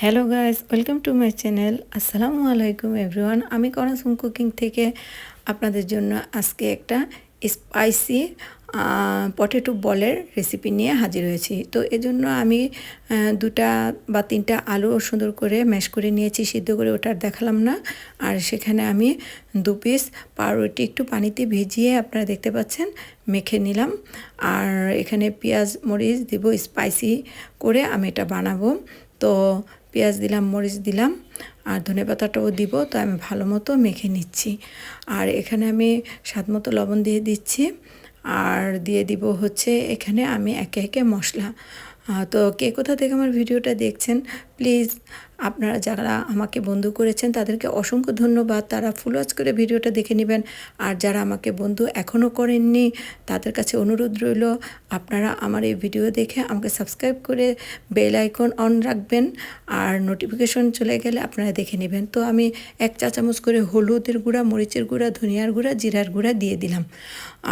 Hello guys welcome to my channel আসসালামু আলাইকুম everyone আমি করাসুম কুকিং থেকে আপনাদের জন্য আজকে একটা স্পাইসি পটেটো বলের রেসিপি নিয়ে হাজির হয়েছি। তো এজন্য আমি দুটা বা তিনটা আলু সুন্দর করে ম্যাশ করে নিয়েছি, সিদ্ধ করে ওটার দেখালাম না। আর সেখানে আমি দু পিস পাউরুটি একটু পানিতে ভিজিয়ে আপনারা দেখতে পাচ্ছেন, মেখে নিলাম। আর এখানে পেঁয়াজ, মরিচ দিব স্পাইসি করে আমি এটা বানাবো। তো পেঁয়াজ দিলাম, মরিচ দিলাম, আর ধনে পাতাটাও দিব, তো আমি ভালো মতো মেখে নিচ্ছি। আর এখানে আমি স্বাদ মতো লবণ দিয়ে দিচ্ছি, আর দিয়ে দিব হচ্ছে এখানে আমি একে একে মশলা। তো কে কোথা থেকে আমার ভিডিওটা দেখছেন প্লিজ আপনারা যারা আমাকে বন্ধু করেছেন, তাদেরকে অসংখ্য ধন্যবাদ। তারা ফুল ওয়াচ করে ভিডিওটা দেখে নেবেন। আর যারা আমাকে বন্ধু এখনও করেননি, তাদের কাছে অনুরোধ রইল, আপনারা আমার এই ভিডিও দেখে আমাকে সাবস্ক্রাইব করে বেল আইকন অন রাখবেন আর নোটিফিকেশন চলে গেলে আপনারা দেখে নেবেন। তো আমি এক চা চামচ করে হলুদের গুঁড়া, মরিচের গুঁড়া, ধনিয়ার গুঁড়া, জিরার গুঁড়া দিয়ে দিলাম।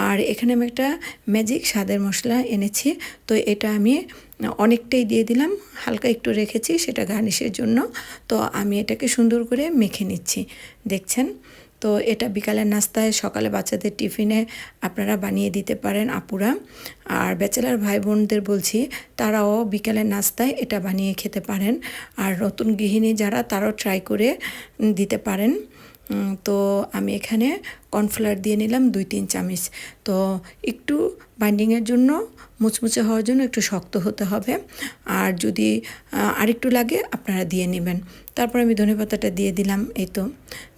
আর এখানে আমি একটা ম্যাজিক স্বাদের মশলা এনেছি। তো এটা আমি অনেকটাই দিয়ে দিলাম। হালকা একটু রেখেছি, সেটা গার্নিশের জন্য। তো আমি এটাকে সুন্দর করে মেখে নিচ্ছি। দেখছেন? তো এটা বিকালের নাস্তায় সকালে বাচ্চাদের টিফিনে আপনারা বানিয়ে দিতে পারেন আপুরা। আর ব্যাচেলার ভাই বোনদের বলছি, তারাও বিকালের নাস্তায় এটা বানিয়ে খেতে পারেন। আর নতুন গৃহিণী যারা, তারাও ট্রাই করে দিতে পারেন। তো আমি এখানে কর্নফ্লাওয়ার দিয়ে নিলাম দুই, তিন চামচ। তো একটু বাইন্ডিংয়ের জন্য, মুচমুচে হওয়ার জন্য একটু শক্ত হতে হবে। আর যদি আরেকটু লাগে, আপনারা দিয়ে নেবেন। তারপর আমি ধনেপাতাটা দিয়ে দিলাম, এই তো।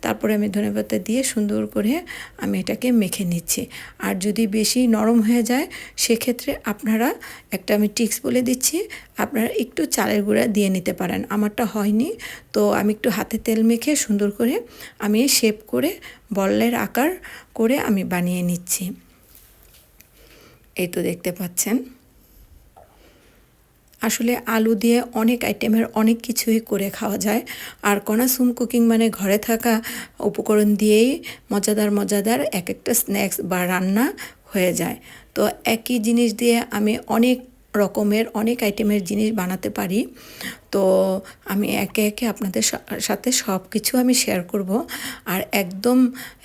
তারপরে আমি ধনেপাতা দিয়ে সুন্দর করে আমি এটাকে মেখে নিচ্ছি। আর যদি বেশি নরম হয়ে যায়, সেক্ষেত্রে আপনারা একটা আমি টিক্স বলে দিচ্ছি, আপনারা একটু চালের গুঁড়া দিয়ে নিতে পারেন। আমারটা হয়নি, তো আমি একটু হাতে তেল মেখে সুন্দর করে আমি শেপ করে বলের আকার করে আমি বানিয়ে নিচ্ছি। এই তো দেখতে পাচ্ছেন। আসলে আলু দিয়ে অনেক আইটেমের অনেক কিছুই করে খাওয়া যায়। আর কনাসুম কুকিং মানে ঘরে থাকা উপকরণ দিয়েই মজাদার মজাদার এক একটা স্ন্যাক্স বা রান্না হয়ে যায়। তো একই জিনিস দিয়ে আমি অনেক রকমের অনেক আইটেমের জিনিস বানাতে পারি। তো আমি একে একে আপনাদের সাথে সব কিছু আমি শেয়ার করব। আর একদম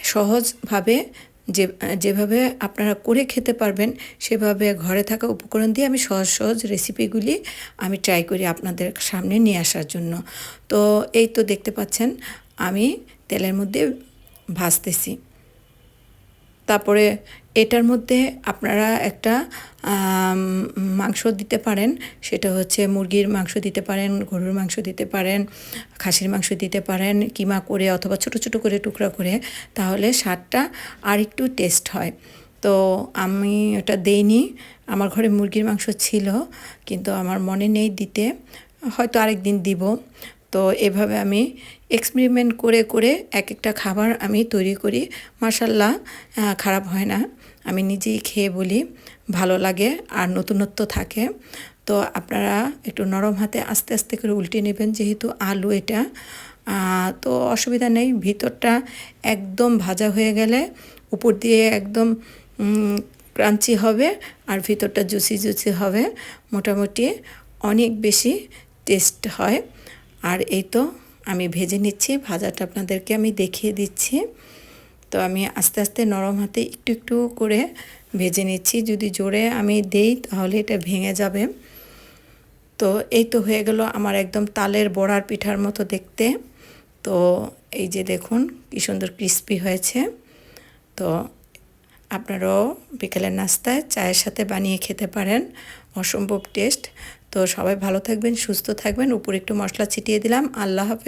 সহজভাবে যে, যেভাবে আপনারা করে খেতে পারবেন, সেভাবে ঘরে থাকা উপকরণ দিয়ে আমি সহজ সহজ রেসিপিগুলি আমি ট্রাই করি আপনাদের সামনে নিয়ে আসার জন্য। তো এই তো দেখতে পাচ্ছেন, আমি তেলের মধ্যে ভাজতেছি। তারপরে এটার মধ্যে আপনারা একটা মাংস দিতে পারেন। সেটা হচ্ছে মুরগির মাংস দিতে পারেন, গরুর মাংস দিতে পারেন, খাসির মাংস দিতে পারেন, কিমা করে অথবা ছোট ছোট করে, টুকরা করে, তাহলে স্বাদটা আর একটু টেস্ট হয়। তো আমি ওটা দেইনি। আমার ঘরে মুরগির মাংস ছিল, কিন্তু আমার মনে নেই দিতে। হয়তো আরেক দিন দিব। তো এভাবে আমি এক্সপেরিমেন্ট করে করে এক একটা খাবার আমি তৈরি করি। মার্শাল্লাহ খারাপ হয় না। আমি নিজেই খেয়ে বলি, ভালো লাগে আর নতুনত্ব থাকে। তো আপনারা একটু নরম হাতে আস্তে আস্তে করে উল্টে নেবেন যেহেতু আলু এটা। তো অসুবিধা নেই, ভিতরটা একদম ভাজা হয়ে গেলে উপর দিয়ে একদম ক্রাঞ্চি হবে আর ভিতরটা জুসি জুসি হবে। মোটামুটি অনেক বেশি টেস্ট হয়। আর এই তো আমি ভেজে নিচ্ছি, ভাজাটা আপনাদেরকে আমি দেখিয়ে দিচ্ছি। তো আমি আস্তে আস্তে নরম হাতে একটু একটু করে ভেজে নিচ্ছি, যদি জোরে আমি দেই তাহলে এটা ভেঙে যাবে। তো এই তো হয়ে গেল আমার একদম তালের বড়ার পিঠার মতো দেখতে। তো এই যে দেখুন কী সুন্দর ক্রিস্পি হয়েছে। তো আপনারাও বিকেলের নাস্তায় চায়ের সাথে বানিয়ে খেতে পারেন, অসম্ভব টেস্ট তো সবাই ভালো থাকবেন সুস্থ থাকবেন। উপরে একটু মশলা ছিটিয়ে দিলাম। আল্লাহ হাফেজ।